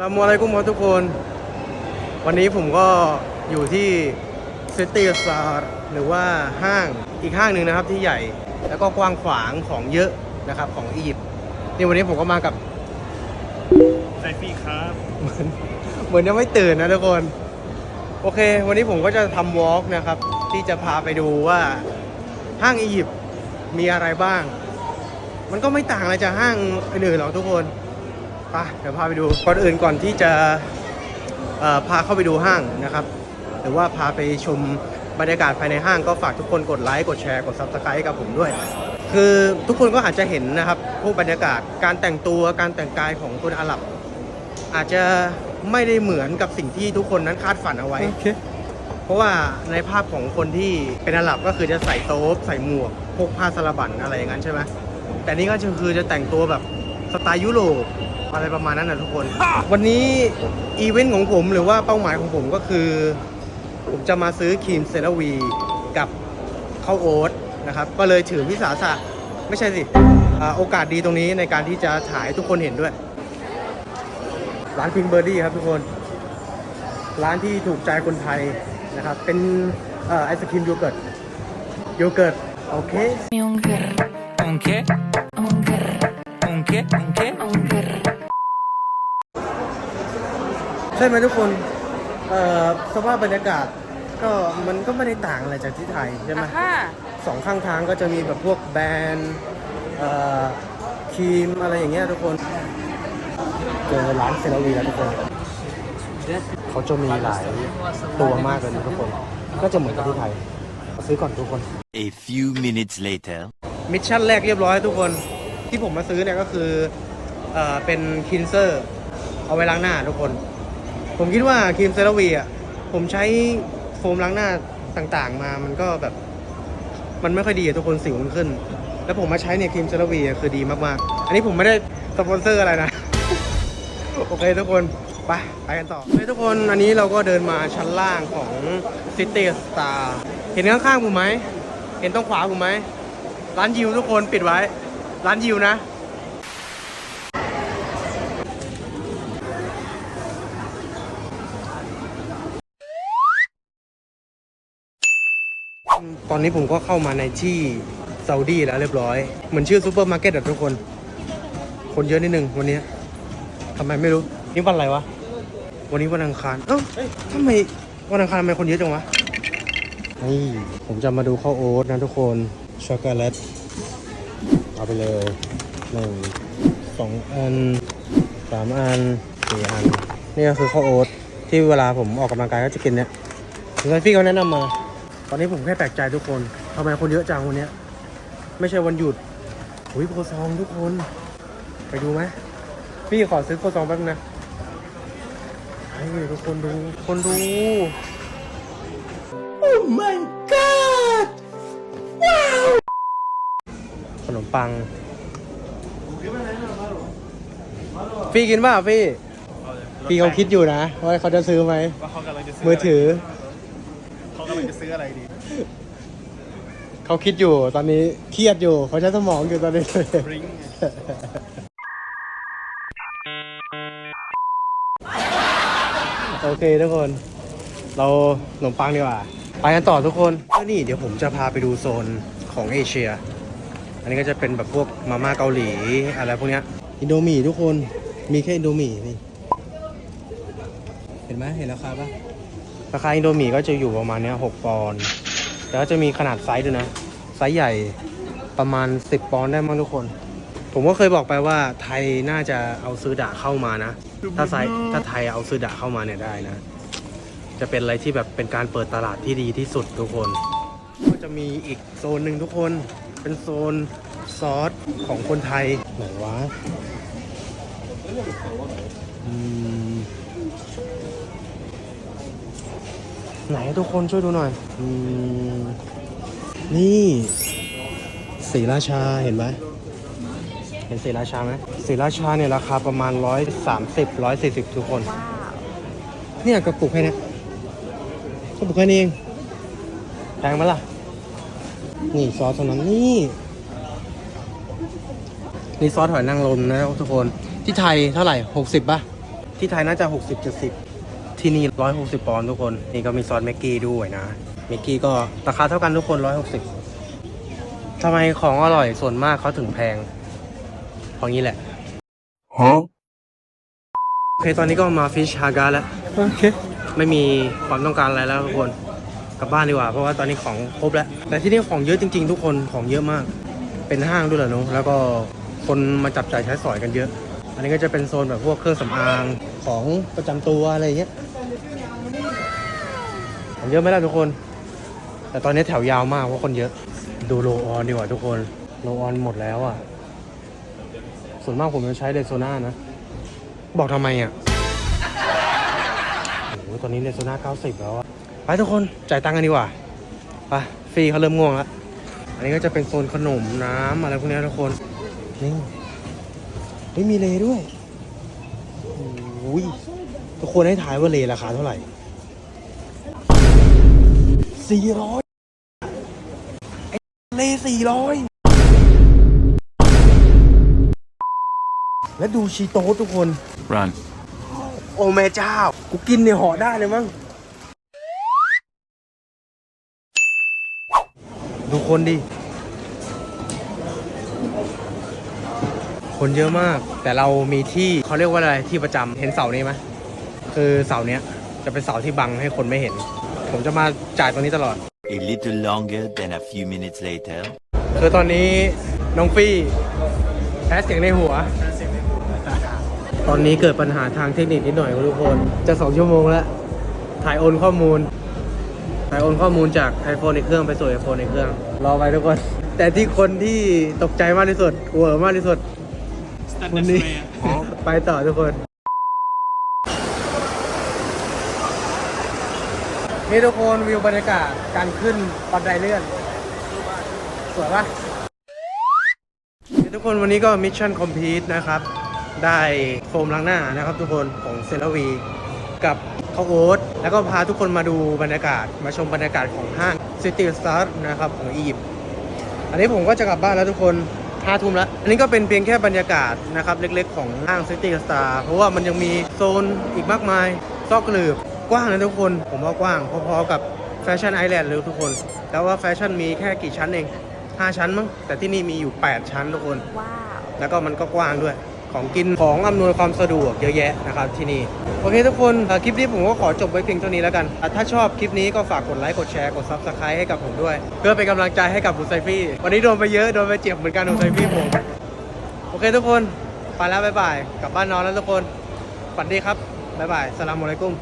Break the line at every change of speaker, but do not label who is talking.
ลามัวอะไรกุ้มครับทุกคน วันนี้ผมก็อยู่ที่ซิตี้ซาร์หรือว่าห้างอีกห้างหนึ่งนะครับที่ใหญ่แล้วก็กว้างขวางของเยอะนะครับของอียิปต์นี่วันนี้ผมก็มากับ
ไซฟี่ครับ
เหมือนเหมือนยังไม่ตื่นนะทุกคน โอเค วันนี้ผมก็จะทำวอล์กนะครับ ที่จะพาไปดูว่าห้างอียิปต์มีอะไรบ้าง มันก็ไม่ต่างอะไรจากห้างอื่นๆหรอกทุกคน ไปเดี๋ยวพาไปดูก่อนอื่นก่อนที่จะเอ่อพาเข้าไปดูห้างนะครับ หรือว่าพาไปชมบรรยากาศภายในห้างก็ฝากทุกคนกดไลค์กดแชร์กด subscribe ให้กับผมด้วย คือทุกคนก็อาจจะเห็นนะครับพวกบรรยากาศการแต่งตัวการแต่งกายของคนอาหรับ อาจจะไม่ได้เหมือนกับสิ่งที่ทุกคนนั้นคาดฝันเอาไว้เพราะว่าในภาพของคนที่เป็นอาหรับก็คือจะใส่โต๊บใส่หมวกพกผ้าสลับันอะไรอย่างนั้นใช่ไหมแต่นี่ก็คือจะแต่งตัวแบบ สไตล์ยุโรปอะไรประมาณนั้นนะทุกคน วันนี้อีเวนต์ของผมหรือว่าเป้าหมายของผมก็คือ ผมจะมาซื้อครีมเซราวีกับข้าวโอ๊ตนะครับ ก็เลยถือวิสาสะไม่ใช่สิอ่าโอกาสดีตรงนี้ในการที่จะถ่ายให้ทุกคนเห็นด้วย ร้านพิงเบอร์ดี้ครับทุกคน ร้านที่ถูกใจคนไทยนะครับ เป็นเอ่อไอศครีมโยเกิร์ตโยเกิร์ตโอเค
Unker,
Un qué?
unker,
Un qué? Un qué?
unker.
ใช่ไหมทุกคนเอ่อสภาพบรรยากาศก็มันก็ไม่ได้ต่างอะไรจากที่ไทยใช่ไหม
Aha.
สองข้างทางก็จะมีแบบพวกแบรนด์เอ่อครีมอะไรอย่างเงี้ยทุกคน เจอร้านเซราวีแล้วทุกคน เขาจะมีหลายตัวมากเลยนะทุกคน ก็จะเหมือนกับที่ไทยมาซื้อก่อนทุกคน
A few minutes later.
มิชชั่นแรกเรียบร้อยทุกคน ที่ผมมาซื้อเนี่ยก็คือเอ่อเป็นคินเซอร์ เอาไว้ล้างหน้าทุกคน ผมคิดว่าครีมเซราวีอะผมใช้โฟมล้างหน้าต่างๆมามันก็แบบ มันไม่ค่อยดีทุกคนสิวมันขึ้น แล้วผมมาใช้เนี่ยครีมเซราวีคือดีมากๆ อันนี้ผมไม่ได้สปอนเซอร์อะไรนะ โอเคทุกคนไปไปกันต่อโอเคทุกคนอันนี้เราก็เดินมาชั้นล่างของ City Star เห็นข้างๆผมไหม เห็นตรงขวาผมไหม ร้านยิวทุกคนปิดไว้ ร้านยิวนะ ตอนนี้ผมก็เข้ามาในที่ซาอุดีแล้วเรียบร้อย เหมือนชื่อซูเปอร์มาร์เก็ตอะทุกคน คนเยอะนิดนึงวันนี้ทำไมไม่รู้ นี่วันอะไรวะ วันนี้วันอังคาร เอ้าทำไมวันอังคารทำไมคนเยอะจังวะ นี่ ผมจะมาดูข้าวโอ๊ตนะทุกคน ช็อกโกแลต เอาไปเลยหนึ่งสองอันสามอันสี่อัน นี่ก็คือข้าวโอ๊ตที่เวลาผมออกกำลังกายก็จะกินเนี่ยคุณพี่เขาแนะนำมา ตอนนี้ผมแค่แปลกใจทุกคนทำไมคนเยอะจังวันนี้ไม่ใช่วันหยุดหุยโคซองทุกคน ไปดูไหมพี่ขอซื้อโคซองแป๊บนะให้ทุกคนดูคนดูขนม ปังพี่กินป่ะพี่พี่เขาคิดอยู่นะว่าเขาจะซื้อไหม
ว่าเขากำลังจะซื้อ
มือถือ
เขากำลังจะซื้ออะไรดี
เขาคิดอยู่ตอนนี้เครียดอยู่เขาใช้สมองอยู่ตอนนี้
บริ้ง
โอเคทุกคน เราขนมปังดีกว่า ไปกันต่อทุกคนแล้วนี่เดี๋ยวผมจะพาไปดูโซนของเอเชีย อันนี้ก็จะเป็นแบบพวกมาม่าเกาหลีอะไรพวกเนี้ยอินโดมีทุกคนมีแค่อินโดมีนี่เห็นไหมเห็นราคาปะราคาอินโดมีก็จะอยู่ประมาณเนี้ยหกปอนด์แล้วก็จะมีขนาดไซส์ด้วยนะไซส์ใหญ่ประมาณ 10 ปอนด์ได้มั้งทุกคน ผมก็เคยบอกไปว่าไทยน่าจะเอาซื้อดาเข้ามานะ ถ้าไซส์ถ้าไทยเอาซื้อดาเข้ามาเนี่ยได้นะ จะเป็นอะไรที่แบบเป็นการเปิดตลาดที่ดีที่สุดทุกคน ก็จะมีอีกโซนหนึ่งทุกคน เป็นโซนซอสของคนไทย ไหนวะอืมไหนทุกคนช่วยดูหน่อยอืมนี่สีราชาเห็นไหมเห็นสีราชาไหมสีราชาเนี่ยราคาประมาณ130 140ทุกคน เนี่ยกระปุกแค่เนี้ยกระปุกแค่นี้เองแพงไหมล่ะ นี่ซอสตรงนั้นนี่นี่ซอสหอยนางรมนะทุกคน ที่ไทยเท่าไหร่ 60ป่ะ ที่ไทยน่าจะ 60 70 ที่นี่160ปอนด์ทุกคน นี่ก็มีซอสแม็กกี้ด้วยนะแม็กกี้ก็ราคาเท่ากันทุกคน 160ทำไมของอร่อยส่วนมากเขาถึงแพงเพราะงี้แหละโอเคตอนนี้ก็มาฟิชฮาการแล้ว โอเค ไม่มีความต้องการอะไรแล้วทุกคน กลับบ้านดีกว่า เพราะว่าตอนนี้ของครบแล้ว แต่ที่นี่ของเยอะจริง ๆ ทุกคนของเยอะมาก เป็นห้างด้วยเหรอนุแล้วก็คนมาจับจ่ายใช้สอยกันเยอะ อันนี้ก็จะเป็นโซนแบบพวกเครื่องสำอางของประจำตัวอะไรเงี้ยของเยอะไหมล่ะทุกคน แต่ตอนนี้แถวยาวมากเพราะคนเยอะ ดูโลออนดีกว่าทุกคน โลออนหมดแล้วอะ ส่วนมากผมจะใช้เดโซน่านะ บอกทำไมอะโอ้โหตอนนี้เดโซน่า90แล้วอะ ไปทุกคนจ่ายตังค์กันดีกว่าไปฟรีเขาเริ่มง่วงแล้วอันนี้ก็จะเป็นโซนขนมน้ำอะไรพวกนี้ทุกคนนี่ไม่มีเลด้วยโอ้ยทุกคนให้ถ่ายว่าเลราคาเท่าไหร่สี่ร้อยไอ้เลสี่ร้อยแล้วดูชีโต้ทุกคน
run
โอ้แม่เจ้า กูกินในห่อได้เลยมั้ง ดูคนดิ คนเยอะมาก แต่เรามีที่เขาเรียกว่าอะไรที่ประจำเห็นเสานี้ไหมคือเสาเนี้ยจะเป็นเสาที่บังให้คนไม่เห็น ผมจะมาจ่ายตรงนี้ตลอด
A little longer than a few minutes later.
คือตอนนี้น้องฟี่แพ้เสียงในหัว ตอนนี้เกิดปัญหาทางเทคนิคนิดหน่อยครับทุกคน จะสองชั่วโมงแล้ว ถ่ายโอนข้อมูลถ่ายโอนข้อมูลจาก iPhone ในเครื่องไปสู่ iPhone ในเครื่อง รอไปทุกคน แต่ที่คนที่ตกใจมากที่สุดกลัวมากที่สุดวันนี้ไปต่อทุกคน นี่ทุกคนวิวบรรยากาศการขึ้นบันไดเลื่อน สวยปะนี่ทุกคนวันนี้ก็มิชชั่นคอมพลีทนะครับ ได้โฟมล้างหน้านะครับทุกคนของเซราวีกับ ข้าวโอ๊ตแล้วก็พาทุกคนมาดูบรรยากาศมาชมบรรยากาศของห้างซิตี้สตาร์นะครับของอียิปต์อันนี้ผมก็จะกลับบ้านแล้วทุกคนห้าทุ่มแล้ว อันนี้ก็เป็นเพียงแค่บรรยากาศนะครับเล็กๆของห้างซิตี้สตาร์เพราะว่ามันยังมีโซนอีกมากมายซอกหลืบกว้างนะทุกคน ผมว่ากว้างพอๆกับแฟชั่นไอแลนด์เลยทุกคน แต่ว่าแฟชั่นมีแค่กี่ชั้นเอง 5 ชั้นมั้งแต่ที่นี่มีอยู่ 8 ชั้นทุกคน
ว้าว
แล้วก็มันก็กว้างด้วย ของกินของอำนวยความสะดวกเยอะแยะนะครับที่นี่ โอเคทุกคนคลิปนี้ผมก็ขอจบไว้เพียงเท่านี้แล้วกัน ถ้าชอบคลิปนี้ก็ฝากกดไลค์กดแชร์กดซับสไครต์ให้กับผมด้วย เพื่อเป็นกำลังใจให้กับบุไซฟี่วันนี้โดนไปเยอะโดนไปเจ็บเหมือนกันบุไซฟี่ผมโอเคทุกคนไปแล้วบ๊ายบายกลับบ้านนอนแล้วทุกคนฝันดีครับบ๊ายบายสลามอะลัยกุ้ม